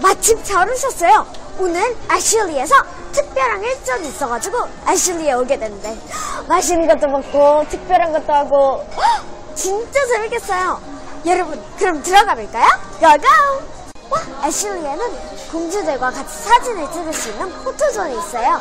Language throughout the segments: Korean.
마침 잘 오셨어요. 오늘 애슐리에서 특별한 일정이 있어가지고 애슐리에 오게 됐는데 맛있는 것도 먹고 특별한 것도 하고 헉, 진짜 재밌겠어요. 여러분 그럼 들어가 볼까요? 고고! 와 애슐리에는 공주들과 같이 사진을 찍을 수 있는 포토존이 있어요.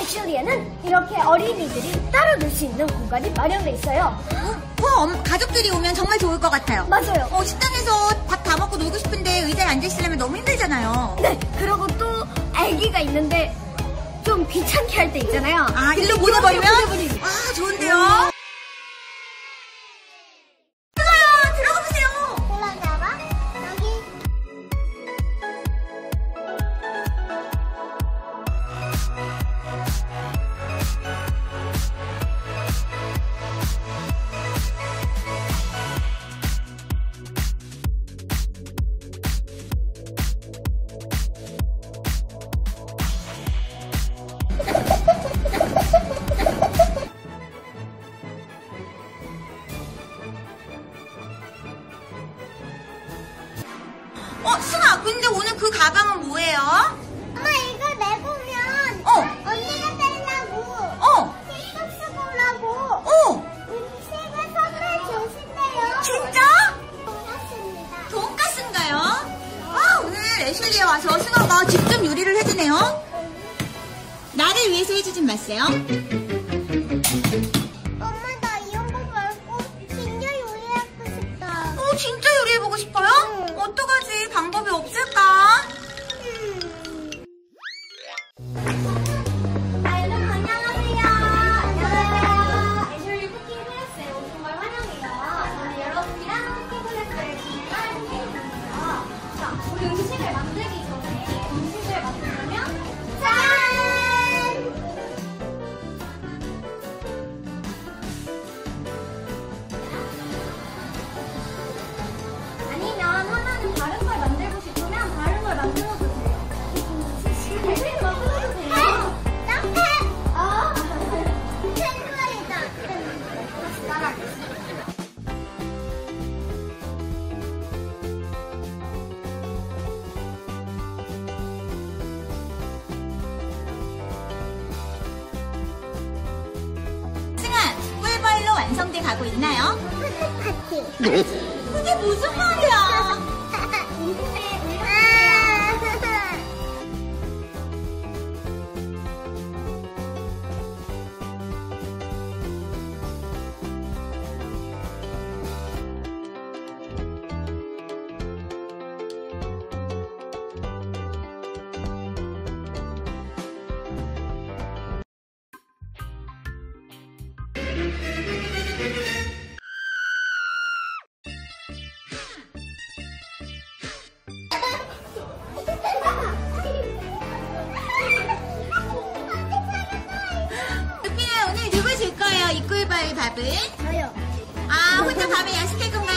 애슐리에는 이렇게 어린이들이 따로 놀 수 있는 공간이 마련돼 있어요. 와, 엄- 가족들이 오면 정말 좋을 것 같아요. 맞아요. 어, 식당에서 밥 다 먹고 놀고 싶은데 의자에 앉아있으려면 너무 힘들잖아요. 네, 그리고 또 아기가 있는데 좀 귀찮게 할 때 있잖아요. 아, 일로 보내버리면? 아, 좋은데요? 들어가요! 어, 승아, 근데 오늘 그 가방은 뭐예요? 엄마 이거 내보면 어, 언니가 떼려고 어, 세금 쓰고 오라고 어! 음식을 선물 주신대요. 진짜? 고맙습니다. 돈가스인가요? 아, 오늘 애슐리에 와서 승아가 직접 요리를 해주네요. 나를 위해서 해주진 마세요. 만들어도 돼요. 걸 만들어도 돼요. 승아, 꿀벌로 완성돼 가고 있나요? 그게 무슨 말이야? 저요. 아, 혼자 밤에 야식 할 건가요?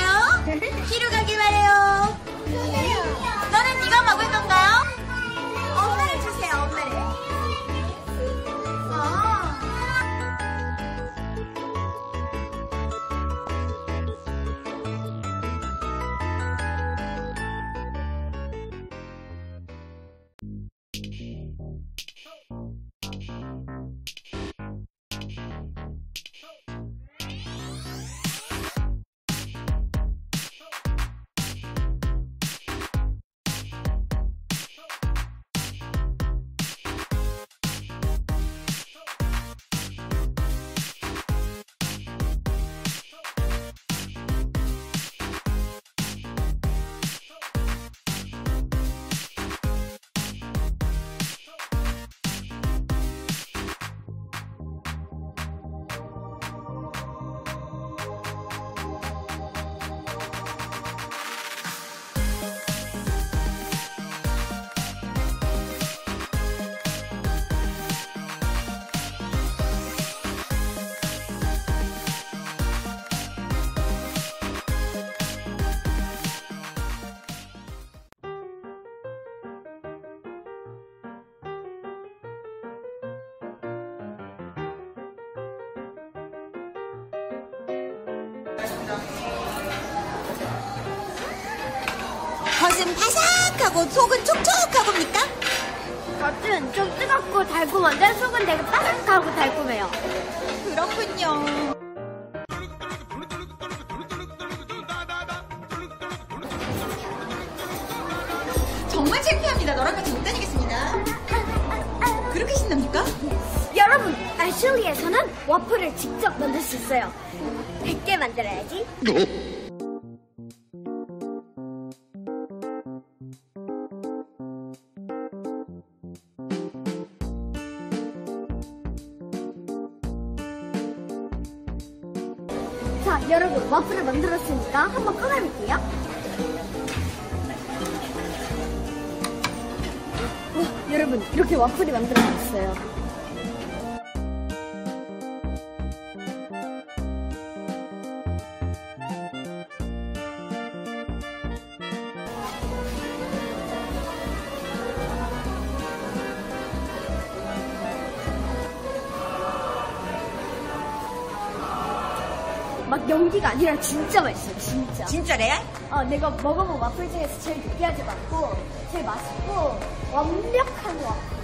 겉은 바삭하고 속은 촉촉하고입니까? 겉은 좀 뜨겁고 달콤한데 속은 되게 바삭하고 달콤해요. 그렇군요. 정말 창피합니다. 너랑 같이 못 다니겠습니다. 그렇게 신납니까? 여러분, 애슐리에서는 와플을 직접 만들 수 있어요. 100개 만들어야지. 자, 여러분, 와플을 만들었으니까 한번 꺼내볼게요. 와, 여러분, 이렇게 와플이 만들어졌어요. 연기가 아니라 진짜 맛있어, 진짜. 진짜래? 어, 내가 먹어본 와플 중에서 제일 느끼하지 않고, 제일 맛있고, 완벽한 와플.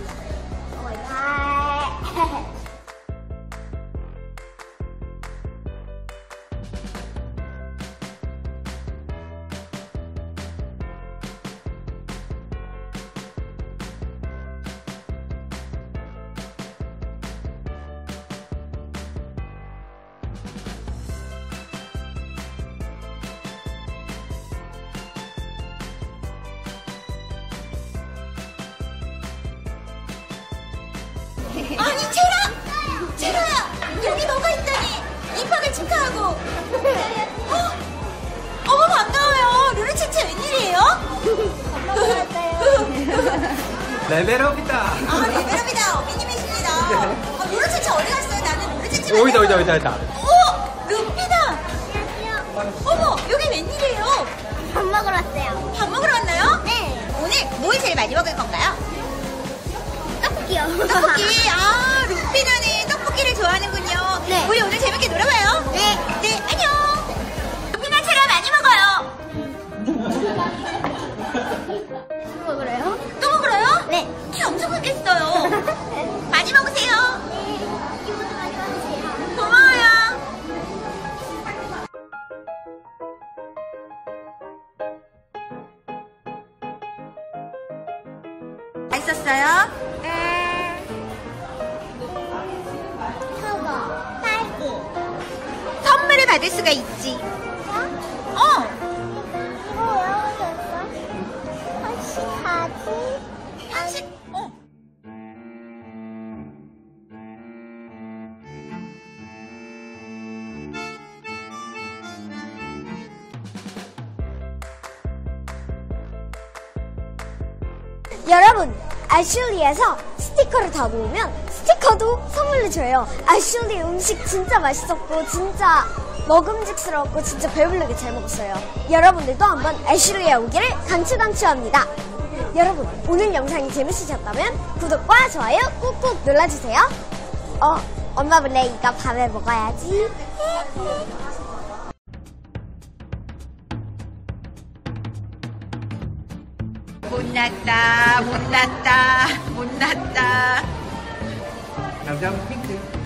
아니, 체라! 체라야! 여기 너가 있다니! 입학을 축하하고! 어? 어머, 반가워요! 루루치치 웬일이에요? 레벨업이다. 아, 레벨업이다. 어미님이십니다. 아, 루루치치 어디 갔어요? 나는 루루치치 여기다, 여기다, 여기다, 여기다. 오! 루피다! 어머, 여기 웬일이에요? 밥 먹으러 왔어요. 밥 먹으러 왔나요? 네. 오늘 뭘 제일 많이 먹을 건가요? 떡볶이요. 떡볶이. 아, 루피는 떡볶이를 좋아하는군요. 네. 우리 오늘 재밌게 놀아봐요. 네. 네, 안녕. 루피나 체라 많이 먹어요. 뭐 그래요? 또 먹으러요? 네. 키 엄청 크겠어요. 많이 먹으세요. 이모도 많이 받으세요. 고마워요. 맛있었어요? 받을 수가 있지. 어. 한식. 어. 여러분, 애슐리에서 스티커를 다 모으면 스티커도 선물로 줘요. 애슐리 음식 진짜 맛있었고 진짜 먹음직스러웠고 진짜 배부르게 잘 먹었어요. 여러분들도 한번 애슐리에 오기를 강추강추합니다. 여러분 오늘 영상이 재밌으셨다면 구독과 좋아요 꾹꾹 눌러주세요. 어 엄마 몰래 이거 밤에 먹어야지. 못났다, 못났다, 못났다. 감사합니다. 핑크.